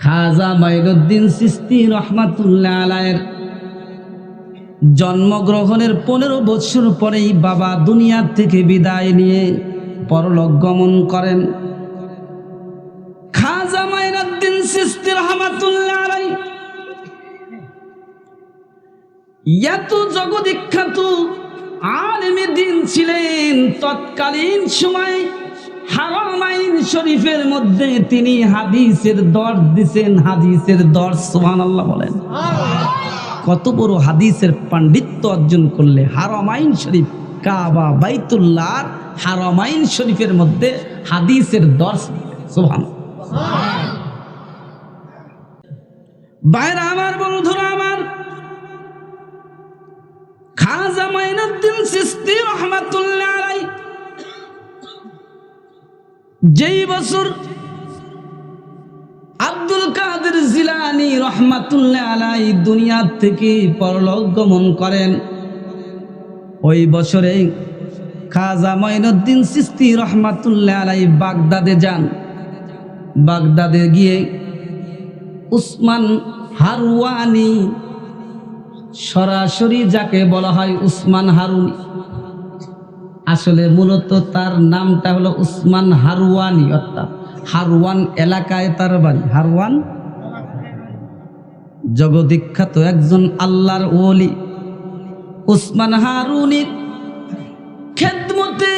খাজা মাইনুদ্দিন সিস্তি রহমাতুল্লাহ আলায়ের জন্মগ্রহণের পনেরো বছর পরেই বাবা দুনিয়ার থেকে বিদায় নিয়ে পরলোক গমন করেন। খাজা মাইনুদ্দিন সিস্তি রহমাতুল্লাহ আলাই এত জগদীখ্যাত আলেমে দিন ছিলেন, তৎকালীন সময় হারামাইন শরীফের মধ্যে তিনি হাদিসের দর দিছেন হাদিসের দর সুবহান আল্লাহ। বলেন কত বড় হাদিসের পাণ্ডিত্য অর্জন করলে হারামাইন শরীফ কাবা বাইতুল্লাহ হারামাইন শরীফের মধ্যে হাদিসের দর সুবহান বাইরে আমার বন্ধুরা আমার খাজা মাইনুদ্দিন সিস্তি রহমাতুল্লাহ যেই বছর আব্দুল কাদের জিলানি রহমাতুল্লাহ আলাই দুনিয়া থেকে পরলোক গমন করেন, ওই বছরে খাজা মাইনুদ্দিন সিস্তি রহমাতুল্লাহ আলাই বাগদাদে যান। বাগদাদে গিয়ে উসমান হারওয়ানি সরাসরি যাকে বলা হয় উসমান হারুনি আসলে মূলত তার নামটা হলো উসমান হারওয়ানি, অর্থাৎ হারওয়ান এলাকায় তার বাড়ি। হারওয়ান? জগদীখ্যাত একজন আল্লাহর ওলি। উসমান হারুনির খেদমতে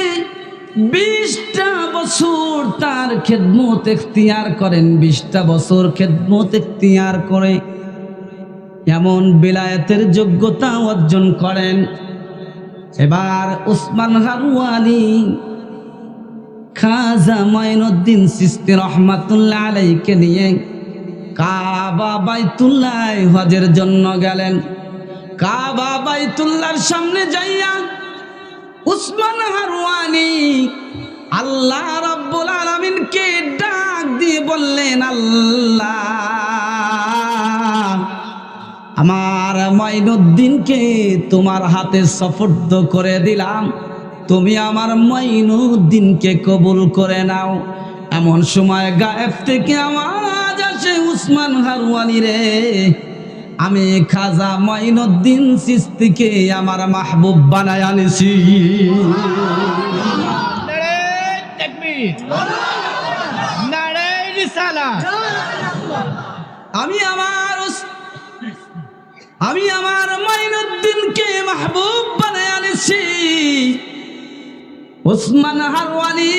বিশটা বছর তার খেদমত এখতিয়ার করেন, বিশটা বছর খেদমত এখতিয়ার করে এমন বিলায়াতের যোগ্যতা অর্জন করেন। এবার উসমান হারুয়ানি, খাজা মাইনুদ্দিন সিস্তি রহমাতুল্লাহ আলাইকে নিয়ে কাবা বাইতুল্লাহ হজের জন্য গেলেন। কাবা বাইতুল্লাহর সামনে যাইয়া উসমান হারুয়ানি আল্লাহ রাব্বুল আলামিনকে ডাক দিয়ে বললেন, আল্লাহ, আমার মাইনুদ্দিনকে তোমার হাতে সফর্দ করে দিলাম। তুমি আমার মাইনুদ্দিনকে কবুল করে নাও। এমন সময় গায়েব থেকে আওয়াজ আসে উসমান হারুয়ানি রে। আমি খাজা মাইনুদ্দিন সিস্তিকে আমার মাহবুব বানায় আনিছি। আমি আমার আমি আমার মাইনুদ্দিনকে মাহবুব বানায় আনিছি। ওসমান হারওয়ানি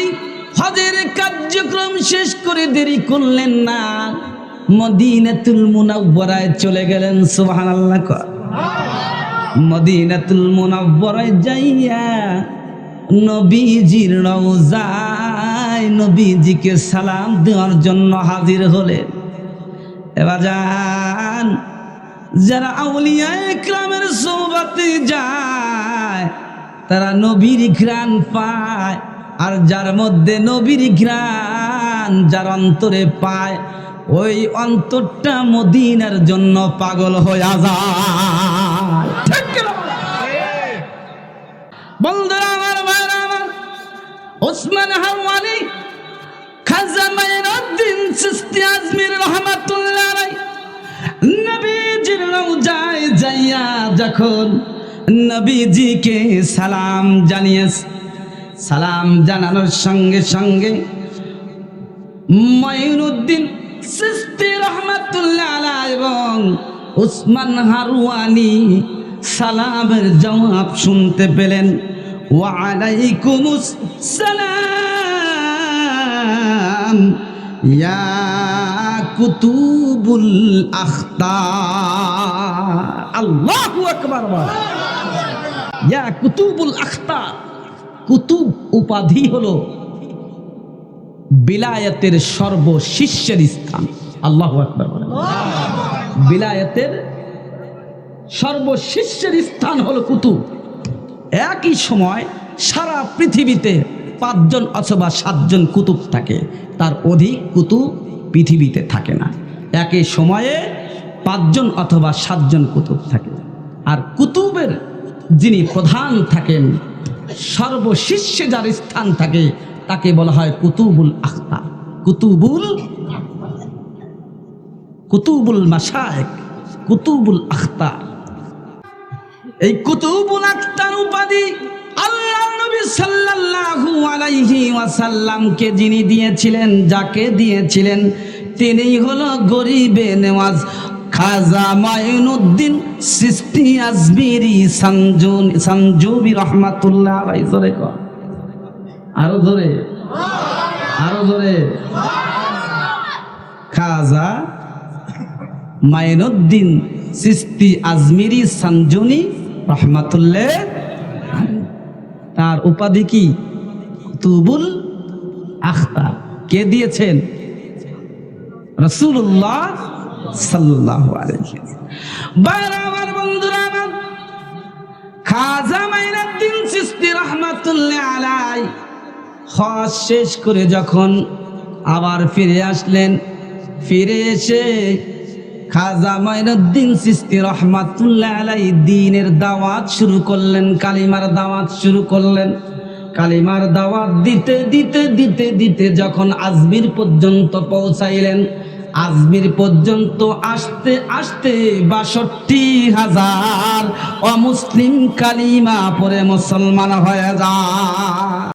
হজের কার্যক্রম শেষ করে দেরি করলেন না। মদিনাতুল মুনাওয়ারায় চলে গেলেন, সুবহানাল্লাহ মদিনাতুল মুনাওয়ারায় যাইয়া নবীজির রওজায় নবীজিকে সালাম দেওয়ার জন্য হাজির হলেন। এবার যান। যারা আউলিয়া ইকরামের সোহবাতে যায়, তারা নবীর ঘ্রাণ পায় আর যার মধ্যে নবীর ঘ্রাণ যার অন্তরে পায়, ওই অন্তরটা মদিনার জন্য পাগল হয়ে যায়? বন্ধুরা আমার ভাইরা আমার, ওসমান হাওয়ানি, খাজা আজমির যাইয়া যখন নবীজিকে সালাম জানিয়ে সালাম জানানোর সঙ্গে সঙ্গে মাইনুদ্দিন সিস্তি রহমাতুল্লাহ আলাইহি এবং উসমান হারুয়ানি সালামের জবাব শুনতে পেলেন ওয়ালাইকুমুস সালাম, ইয়া কুতুবুল আখতার। আল্লাহু আকবার। ইয়া কুতুবুল আখতার। কুতুব উপাধি হলো বিলায়াতের সর্বশিষ্যের স্থান। আল্লাহু আকবার। বিলায়াতের সর্বশিষ্যের স্থান হলো কুতুব। একই সময় সারা পৃথিবীতে পাঁচজন অথবা সাতজন কুতুব থাকে। তার অধিক কুতুব পৃথিবীতে থাকে না। একই সময়ে পাঁচজন অথবা সাতজন কুতুব থাকে। আর কুতুবের যিনি প্রধান থাকেন, সর্বশিষ্যে যার স্থান থাকে, তাকে বলা হয় কুতুবুল আখতার কুতুবুল কুতুবুল মাসায়েক কুতুবুল আখতার এই কুতুবুল আখতার উপাধি আল্লাহ নবী সাল্লাল্লাহু আলাইহি ওয়াসাল্লামকে যিনি দিয়েছিলেন, যাকে দিয়েছিলেন তিনি হলো গরিবে নেওয়াজ। খাজা মাইনুদ্দিন সৃষ্টি আজমিরি সঞ্জুবি রহমাতুল্লাহ আলাইহি। জোরে আরও জোরে। আরও জোরে। খাজা মাইনুদ্দিন সিস্তি আজমিরি সঞ্জুনি রহমাতুল্লাহ তার উপাধি কি? তুবুল আখতার। কে দিয়েছেন? রসুল্লাহ সাল্লাহ খাজা মাইনুদ্দিন শেষ করে যখন আবার ফিরে আসলেন, ফিরে এসে খাজা মাইনুদ্দিন সিস্তি রহমাতুল্লাহ আলাই দিনের দাওয়াত শুরু করলেন, কালিমার দাওয়াত শুরু করলেন। কালিমার দাওয়াত দিতে দিতে দিতে দিতে যখন আজমির পর্যন্ত পৌঁছাইলেন, আজমির পর্যন্ত আসতে আসতে বাষট্টি হাজার অমুসলিম কালিমা পরে মুসলমান হয়ে যায়।